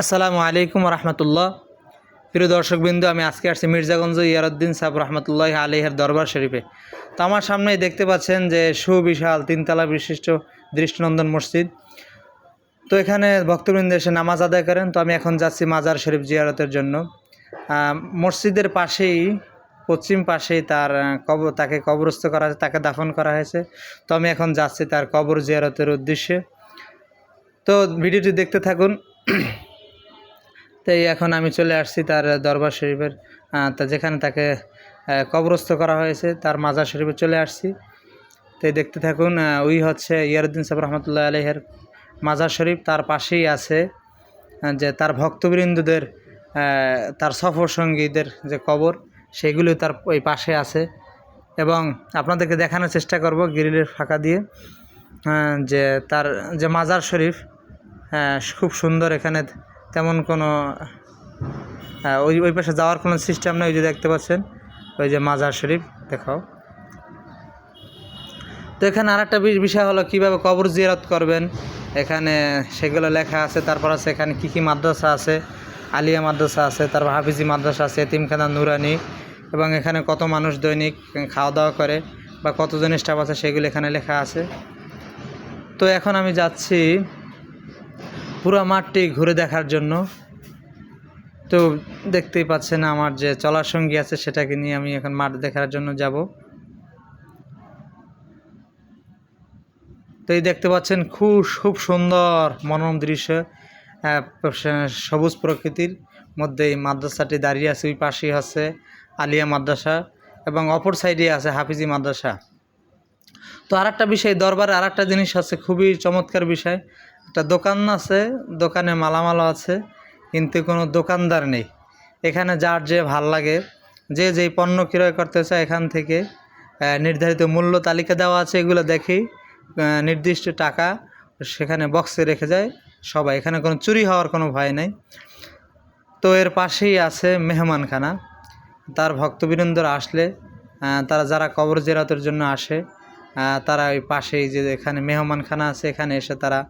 আসসালামু আলাইকুম রহমতুল্লাহ। প্রিয় দর্শকবৃন্দ, আমি আজকে আসছি মির্জাগঞ্জ ইয়ারুদ্দিন সাহেব রহমতুল্লাহ আলিহের দরবার শরীফে। তো আমার সামনেই দেখতে পাচ্ছেন যে সুবিশাল তিনতলা বিশিষ্ট দৃষ্টিনন্দন মসজিদ। তো এখানে ভক্তবৃন্দ এসে নামাজ আদায় করেন। তো আমি এখন যাচ্ছি মাজার শরীফ জিয়ারতের জন্য। মসজিদের পাশেই, পশ্চিম পাশেই তার কবর তাকে কবরস্থ করা হয়েছে তাকে দাফন করা হয়েছে। তো আমি এখন যাচ্ছি তার কবর জিয়ারতের উদ্দেশ্যে। তো ভিডিওটি দেখতে থাকুন। তাই এখন আমি চলে আসছি তার দরবার শরীফের তা যেখানে তাকে কবরস্থ করা হয়েছে, তার মাজার শরীফে চলে আসছি। তাই দেখতে থাকুন ওই হচ্ছে ইয়ারুদ্দিন সাহেব রহমতুল্লাহ আলহের মাজার শরীফ। তার পাশেই আছে যে তার ভক্তবৃন্দদের তার সফর সঙ্গীদের যে কবর, সেগুলো তার ওই পাশে আছে। এবং আপনাদেরকে দেখানোর চেষ্টা করব গ্রিলের ফাঁকা দিয়ে যে তার যে মাজার শরীফ খুব সুন্দর এখানে তেমন কোনো ওই ওই পাশে যাওয়ার কোনো সিস্টেম নেই, ওই যে দেখতে পাচ্ছেন? ওই যে মাজার শরীফ, দেখাও। তো এখানে আর একটা বিষয় হলো কীভাবে কবর জিয়ারত করবেন। এখানে সেগুলো লেখা আছে, তারপর আছে এখানে কী কী মাদ্রাসা আছে, আলিয়া মাদ্রাসা আছে, তারপর হাফিজি মাদ্রাসা আছে, এতিমখানা, নুরানি, এবং এখানে কত মানুষ দৈনিক খাওয়া দাওয়া করে, বা কতজন স্টাফ আছে, সেগুলো এখানে লেখা আছে। তো এখন আমি যাচ্ছি পুরো মাঠটি ঘুরে দেখার জন্য। তো দেখতেই পাচ্ছেন আমার যে চলার সঙ্গী আছে, সেটাকে নিয়ে আমি এখন মাঠ দেখার জন্য যাব। তো এই দেখতে পাচ্ছেন খুব খুব সুন্দর মনোরম দৃশ্য। সবুজ প্রকৃতির মধ্যে এই মাদ্রাসাটি দাঁড়িয়ে আছে, ওই পাশেই আছে আলিয়া মাদ্রাসা এবং অপর সাইডে আছে হাফিজি মাদ্রাসা। তো আর একটা বিষয়, দরবারে আর একটা জিনিস আছে খুবই চমৎকার বিষয়। একটা দোকান আছে, দোকানে মালামালও আছে, কিন্তু কোনো দোকানদার নেই। এখানে যার যে ভালো লাগে, যে যেই পণ্য ক্রয় করতে চায় এখান থেকে নির্ধারিত মূল্য তালিকা দেওয়া আছে, এগুলো দেখেই নির্দিষ্ট টাকা সেখানে বক্সে রেখে যায়। সবাই, এখানে কোনো চুরি হওয়ার কোনো ভয় নেই। তো এর পাশেই আছে মেহমানখানা। তার ভক্তবৃন্দরা আসলে তারা যারা কবর জেরাতের জন্য আসে তারা ওই পাশেই যে এখানে মেহমানখানা আছে, এখানে এসে তারা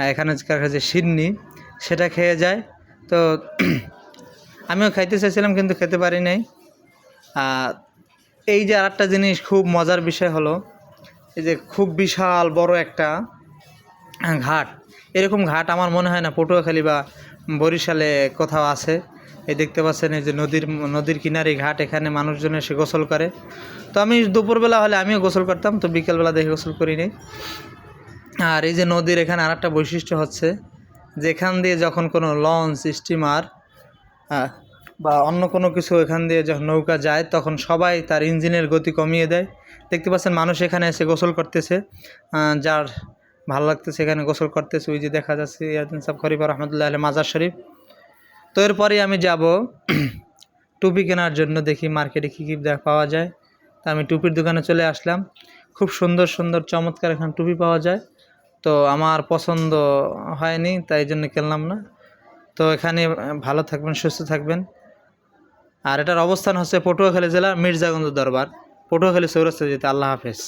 এখানে যে- সিন্নি, সেটা খেয়ে যায়। তো আমিও খাইতে চাইছিলাম কিন্তু খেতে পারি নাই। এই যে আর একটা জিনিস খুব মজার বিষয় হলো, এই যে খুব বিশাল বড় একটা ঘাট। এরকম ঘাট আমার মনে হয় না পটুয়াখালী বা বরিশালে কোথাও আছে। এই দেখতে পাচ্ছেন এই যে নদীর নদীর কিনারে ঘাট, এখানে মানুষজন এসে গোসল করে। তো আমি দুপুরবেলা হলে আমিও গোসল করতাম, তো বিকেলবেলা দেখে গোসল করিনি আর এই যে নদীর এখানে আর একটা বৈশিষ্ট্য হচ্ছে যে এখান দিয়ে যখন কোনো লঞ্চ, স্টিমার বা অন্য কোনো কিছু এখান দিয়ে যখন নৌকা যায়, তখন সবাই তার ইঞ্জিনের গতি কমিয়ে দেয়। দেখতে পাচ্ছেন মানুষ এখানে এসে গোসল করতেছে যার ভালো লাগতেছে এখানে গোসল করতেছে। ওই যে দেখা যাচ্ছে ইয়াদিন সাহ খরিফা রহমতুল্লাহ আলহ মাজার শরীফ। তো এরপরেই আমি যাব টুপি কেনার জন্য, দেখি মার্কেটে কী কী পাওয়া যায়। তা আমি টুপির দোকানে চলে আসলাম। খুব সুন্দর সুন্দর, চমৎকার এখানে টুপি পাওয়া যায়। তো আমার পছন্দ হয়নি, তাই জন্য খেললাম না। তো এখানে ভালো থাকবেন, সুস্থ থাকবেন। আর এটার অবস্থান হচ্ছে পটুয়াখালী জেলার মির্জাগঞ্জ দরবার। পটুয়াখালী সৌরাস্তা যেতে আল্লাহ হাফেজ।